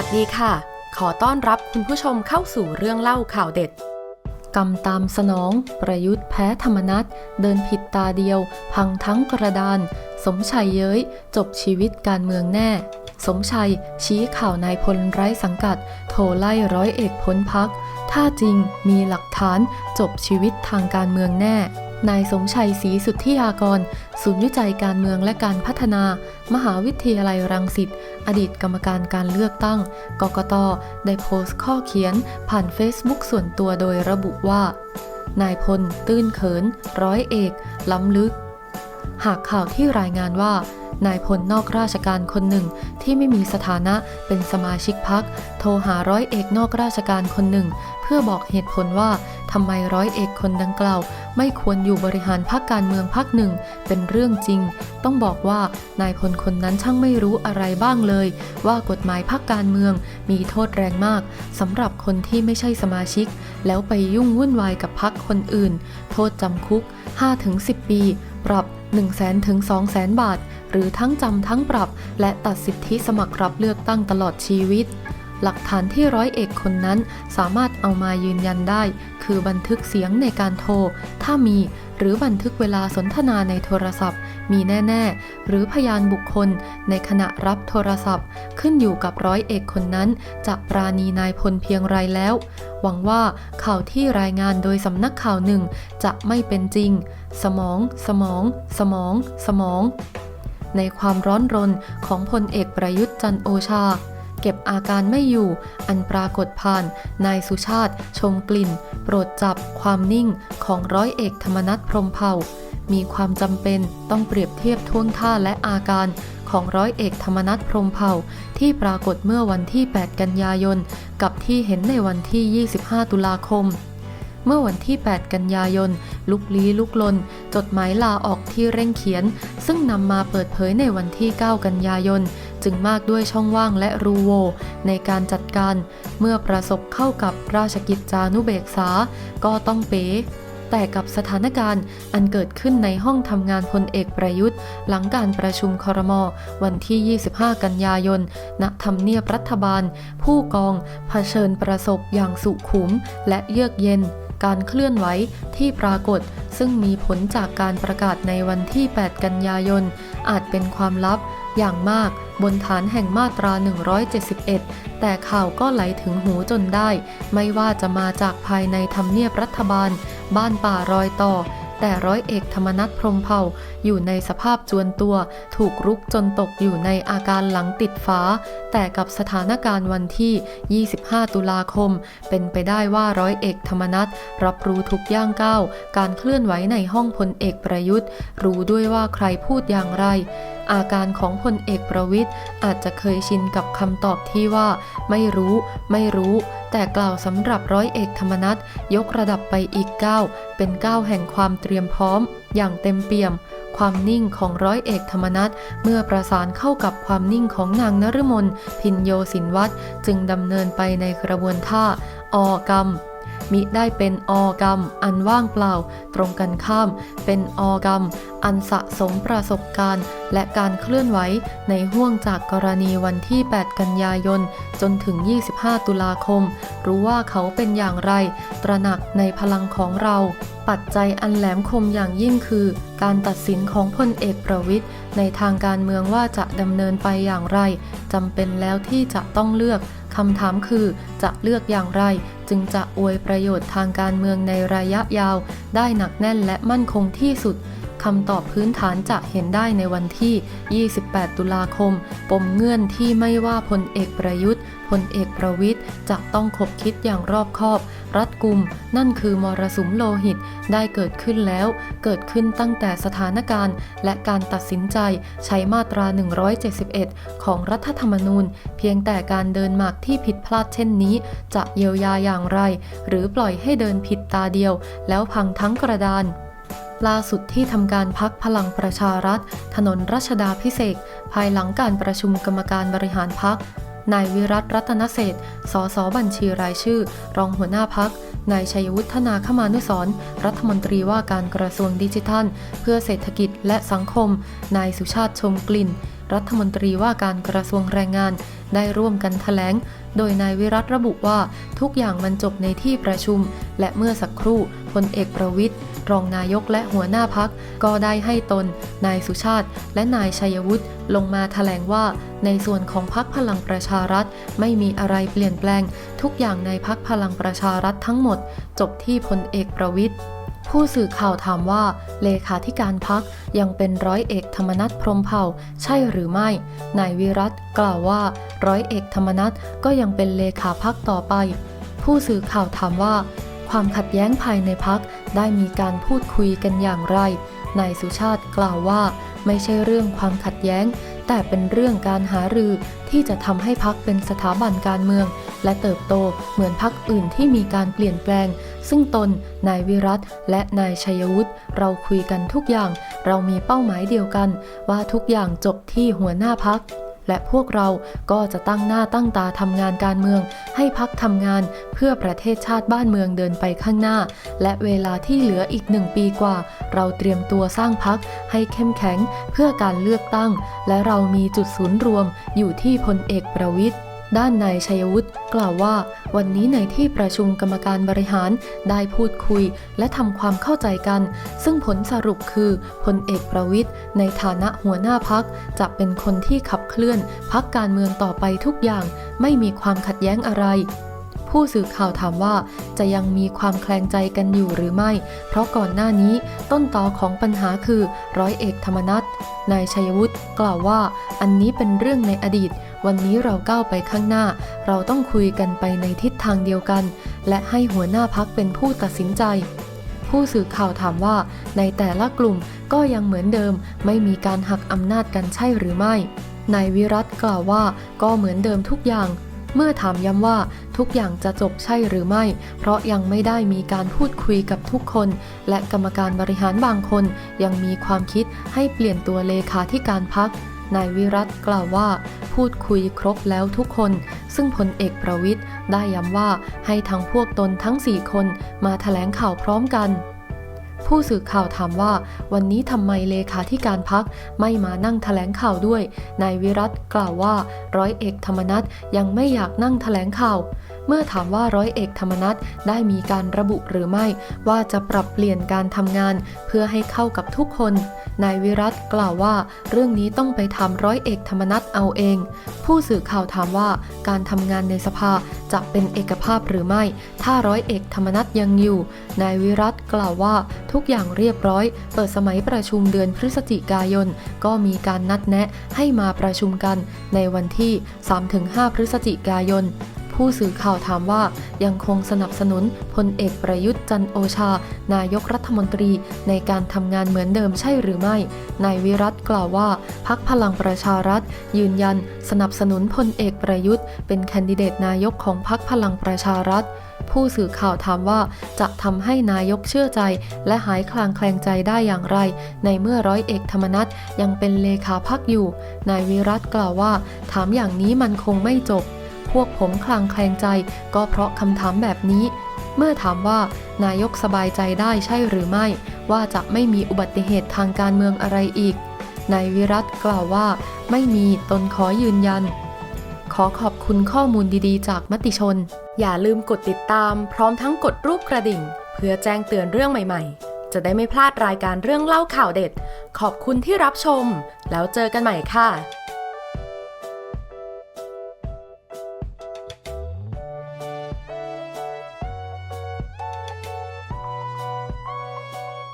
วัสดีค่ะ ขอต้อนรับคุณผู้ชมเข้าสู่เรื่องเล่าข่าวเด็ด กรรมตามสนอง ประยุทธ์แพ้ธรรมนัตเดินผิดตาเดียว พังทั้งกระดาน สมชัยเย้ย จบชีวิตการเมืองแน่ สมชัย ชี้ข่าวนายพลไร้สังกัด โทรไล่ร้อยเอกพ้นพัก ถ้าจริงมีหลักฐานจบชีวิตทางการเมืองแน่ นายสมชัยศรีสุทธิยากร ศูนย์วิจัยการเมืองและการพัฒนา มหาวิทยาลัยรังสิต อดีตกรรมการการเลือกตั้ง กกต ได้โพสต์ข้อเขียน ผ่านเฟซบุ๊กส่วนตัวโดยระบุว่า นายพล ตื้นเขิน ร้อยเอก ล้ำลึก หากข่าวที่รายงานว่า นายพลนอกราชการคนหนึ่งที่ไม่มีสถานะเป็นสมาชิกพัก โทรหาร้อยเอกนอกราชการคนหนึ่ง เพื่อบอกเหตุผลว่าทำไมร้อยเอกคนดังกล่าว ไม่ควรอยู่บริหารพักการเมืองพักหนึ่ง เป็นเรื่องจริง ต้องบอกว่านายพลคนนั้นช่างไม่รู้อะไรบ้างเลย ว่ากฎหมายพักการเมืองมีโทษแรงมากสำหรับคนที่ไม่ใช่สมาชิก แล้วไปยุ่งวุ่นวายกับพักคนอื่น โทษจำคุก 5-10 ปี ปรับ 1 0 0 0 0 0ถึง2 0 0 0 0 0 บาท หรือทั้งจำทั้งปรับ และตัดสิทธิสมัครรับเลือกตั้งตลอดชีวิต หลักฐานที่ร้อยเอกคนนั้นสามารถเอามายืนยันได้ คือบันทึกเสียงในการโทร ถ้ามี หรือบันทึกเวลาสนทนาในโทรศัพท์ มีแน่ ๆ หรือพยานบุคคลในขณะรับโทรศัพท์ ขึ้นอยู่กับร้อยเอกคนนั้น จะปราณีนายพลเพียงไรแล้ว หวังว่าข่าวที่รายงานโดยสำนักข่าวหนึ่งจะไม่เป็นจริง สมอง สมอง สมอง สมอง ในความร้อนรนของพลเอกประยุทธ์จันโอชา เก็บอาการไม่อยู่อันปรากฏผ่านนายสุชาติ ชมกลิ่น โปรดจับความนิ่งของร้อยเอกธรรมนัฐพรมเผ่า มีความจำเป็นต้องเปรียบเทียบท่วงท่าและอาการของร้อยเอกธรรมนัฐพรมเผ่า ที่ปรากฏเมื่อวันที่ 8 กันยายน กับที่เห็นในวันที่ 25 ตุลาคม เมื่อวันที่ 8 กันยายน ลุกลี้ลุกลน จดหมายลาออกที่เร่งเขียน ซึ่งนำมาเปิดเผยในวันที่ 9 กันยายน จึงมากด้วยช่องว่างและรูโว ในการจัดการ เมื่อประสบเข้ากับราชกิจจานุเบกษา ก็ต้องเป๋แต่กับสถานการณ์อันเกิดขึ้นในห้องทำงานพลเอกประยุทธ์ หลังการประชุมครมวันที่ 25 กันยายน ณทำเนียบรัฐบาล ผู้กองเผชิญประสบอย่างสุขุมและเยือกเย็น การเคลื่อนไหวที่ปรากฏ ซึ่งมีผลจากการประกาศในวันที่ 8 กันยายน อาจเป็นความลับอย่างมากบนฐานแห่งมาตรา 171 แต่ข่าวก็ไหลถึงหูจนได้ ไม่ว่าจะมาจากภายในทำเนียบรัฐบาล บ้านป่ารอยต่อ แต่ร้อยเอกธรรมนัฐพรมเผ่าอยู่ในสภาพจวนตัว ถูกรุกจนตกอยู่ในอาการหลังติดฟ้า แต่กับสถานการณ์วันที่ 25 ตุลาคม เป็นไปได้ว่าร้อยเอกธรรมนัฐรับรู้ทุกย่างก้าว การเคลื่อนไหวในห้องพลเอกประยุทธ์ รู้ด้วยว่าใครพูดอย่างไรอาการของพลเอกประวิทย์อาจจะเคยชินกับคำตอบที่ว่า ไม่รู้ ไม่รู้ แต่กล่าวสำหรับร้อยเอกธรรมนัฐยกระดับไปอีกก้าวเป็นก้าวแห่งความเตรียมพร้อม อย่างเต็มเปี่ยม ความนิ่งของร้อยเอกธรรมนัฐเมื่อประสานเข้ากับความนิ่งของนางนฤมลพินโยสินวัตรจึงดำเนินไปในกระบวนท่า อกรรม มิได้เป็นอกรรม อันว่างเปล่า ตรงกันข้าม เป็นอกรรม อันสะสมประสบการณ์ และการเคลื่อนไหวในห่วงจากกรณีวันที่ 8 กันยายน จนถึง 25 ตุลาคม รู้ว่าเขาเป็นอย่างไร ตระหนักในพลังของเรา ปัจจัยอันแหลมคมอย่างยิ่งคือ การตัดสินของพลเอกประวิทย์ในทางการเมืองว่าจะดำเนินไปอย่างไรจำเป็นแล้วที่จะต้องเลือกคำถามคือจะเลือกอย่างไร จึงจะอวยประโยชน์ทางการเมืองในระยะยาว ได้หนักแน่นและมั่นคงที่สุด คำตอบพื้นฐานจะเห็นได้ในวันที่ 28 ตุลาคม ปมเงื่อนที่ไม่ว่าพลเอกประยุทธ์พลเอกประวิทย์จะต้องคบคิดอย่างรอบคอบ รัดกุม นั่นคือมรสุมโลหิตได้เกิดขึ้นแล้ว เกิดขึ้นตั้งแต่สถานการณ์ และการตัดสินใจใช้มาตรา 171 ของรัฐธรรมนูญ เพียงแต่การเดินหมากที่ผิดพลาดเช่นนี้ จะเยียวยาอย่างไร หรือปล่อยให้เดินผิดตาเดียว แล้วพังทั้งกระดาน ล่าสุดที่ทำการพักพลังประชารัฐ ถนนรัชดาพิเศษภายหลังการประชุมกรรมการบริหารพักนายวิรัตรัตนเศษสสบัญชีรายชื่อ รองหัวหน้าพักนายชัยวุฒนาคมานุสรรัฐมนตรีว่าการกระทรวงดิจิทัล เพื่อเศรษฐกิจและสังคม นายสุชาติชมกลิ่น รัฐมนตรีว่าการกระทรวงแรงงาน ได้ร่วมกันแถลง โดยนายวิรัตระบุว่าทุกอย่างมันจบในที่ประชุม และเมื่อสักครู่พลเอกประวิทย์รองนายกและหัวหน้าพักก็ได้ให้ตน นายสุชาติ และนายชัยวุฒิลงมาแถลงว่า ในส่วนของพักพลังประชารัฐ ไม่มีอะไรเปลี่ยนแปลง ทุกอย่างในพักพลังประชารัฐทั้งหมด จบที่พลเอกประวิทย์ ผู้สื่อข่าวถามว่า เลขาธิการพักยังเป็นร้อยเอกธรรมนัฐพรมเผ่า ใช่หรือไม่ นายวิรัตกล่าวว่า ร้อยเอกธรรมนัฐก็ยังเป็นเลขาพักต่อไป ผู้สื่อข่าวถามว่า ความขัดแย้งภายในพักได้มีการพูดคุยกันอย่างไร นายสุชาติกล่าวว่า ไม่ใช่เรื่องความขัดแย้ง แต่เป็นเรื่องการหารือที่จะทำให้พักเป็นสถาบันการเมือง และเติบโตเหมือนพักอื่นที่มีการเปลี่ยนแปลง ซึ่งตน นายวิรัตและนายชัยวุฒิเราคุยกันทุกอย่าง เรามีเป้าหมายเดียวกัน ว่าทุกอย่างจบที่หัวหน้าพัก และพวกเราก็จะตั้งหน้าตั้งตาทำงานการเมือง ให้พักทำงานเพื่อประเทศชาติบ้านเมืองเดินไปข้างหน้า และเวลาที่เหลืออีกหนึ่งปีกว่า เราเตรียมตัวสร้างพักให้เข้มแข็งเพื่อการเลือกตั้ง และเรามีจุดศูนย์รวมอยู่ที่พลเอกประวิทย์ด้านนายชัยวุฒิกล่าวว่า วันนี้ในที่ประชุมกรรมการบริหารได้พูดคุย และทำความเข้าใจกัน ซึ่งผลสรุปคือพลเอกประวิทย์ในฐานะหัวหน้าพักจะเป็นคนที่ขับ เคลื่อนพักการเมืองต่อไปทุกอย่างไม่มีความขัดแย้งอะไร ผู้สื่อข่าวถามว่าจะยังมีความแคลงใจกันอยู่หรือไม่ เพราะก่อนหน้านี้ต้นตอของปัญหาคือร้อยเอกธรรมนัฐนายชัยวุฒิกล่าวว่า อันนี้เป็นเรื่องในอดีต วันนี้เราก้าวไปข้างหน้า เราต้องคุยกันไปในทิศทางเดียวกัน และให้หัวหน้าพักเป็นผู้ตัดสินใจผู้สื่อข่าวถามว่าในแต่ละกลุ่มก็ยังเหมือนเดิมไม่มีการหักอำนาจกันใช่หรือไม่ นายวิรัตกล่าวว่าก็เหมือนเดิมทุกอย่าง เมื่อถามย้ำว่าทุกอย่างจะจบใช่หรือไม่ เพราะยังไม่ได้มีการพูดคุยกับทุกคน และกรรมการบริหารบางคน ยังมีความคิดให้เปลี่ยนตัวเลขาธิการพักนายวิรัตกล่าวว่า พูดคุยครบแล้วทุกคน ซึ่งพลเอกประวิทย์ได้ย้ำว่าให้ทั้งพวกตนทั้ง 4 คนมาแถลงข่าวพร้อมกัน ผู้สื่อข่าวถามว่า วันนี้ทำไมเลขาธิการพักไม่มานั่งแถลงข่าวด้วย นายวิรัตกล่าวว่า ร้อยเอกธรรมนัฐยังไม่อยากนั่งแถลงข่าว เมื่อถามว่าร้อยเอกธรรมนัฐได้มีการระบุหรือไม่ ว่าจะปรับเปลี่ยนการทำงาน เพื่อให้เข้ากับทุกคน นายวิรัตกล่าวว่า เรื่องนี้ต้องไปถามร้อยเอกธรรมนัฐเอาเอง ผู้สื่อข่าวถามว่าการทำงานในสภาจะเป็นเอกภาพหรือไม่ ถ้าร้อยเอกธรรมนัฐยังอยู่ นายวิรัตกล่าวว่าทุกอย่างเรียบร้อย เปิดสมัยประชุมเดือนพฤศจิกายน ก็มีการนัดแนะให้มาประชุมกันในวันที่ 3-5 พฤศจิกายน ผู้สื่อข่าวถามว่ายังคงสนับสนุนพลเอกประยุทธ์จันโอชา นายกรัฐมนตรีในการทำงานเหมือนเดิมใช่หรือไม่ นายวิรัตกล่าวว่าพักพลังประชารัฐ ยืนยัน สนับสนุนพลเอกประยุทธ์ เป็นแคนดิเดตนายกของพักพลังประชารัฐผู้สื่อข่าวถามว่าจะทำให้นายกเชื่อใจ และหายคลางแคลงใจได้อย่างไร ในเมื่อร้อยเอกธรรมนัฐยังเป็นเลขาพักอยู่ นายวิรัตกล่าวว่า ถามอย่างนี้มันคงไม่จบ พวกผมคลางแคลงใจก็เพราะคำถามแบบนี้ เมื่อถามว่านายกสบายใจได้ใช่หรือไม่ ว่าจะไม่มีอุบัติเหตุทางการเมืองอะไรอีก นายวิรัตกล่าวว่า ไม่มีตนขอยืนยัน ขอขอบคุณข้อมูลดีๆ จากมติชน อย่าลืมกดติดตาม พร้อมทั้งกดรูปกระดิ่ง เพื่อแจ้งเตือนเรื่องใหม่ๆจะได้ไม่พลาดรายการเรื่องเล่าข่าวเด็ด ขอบคุณที่รับชม แล้วเจอกันใหม่ค่ะ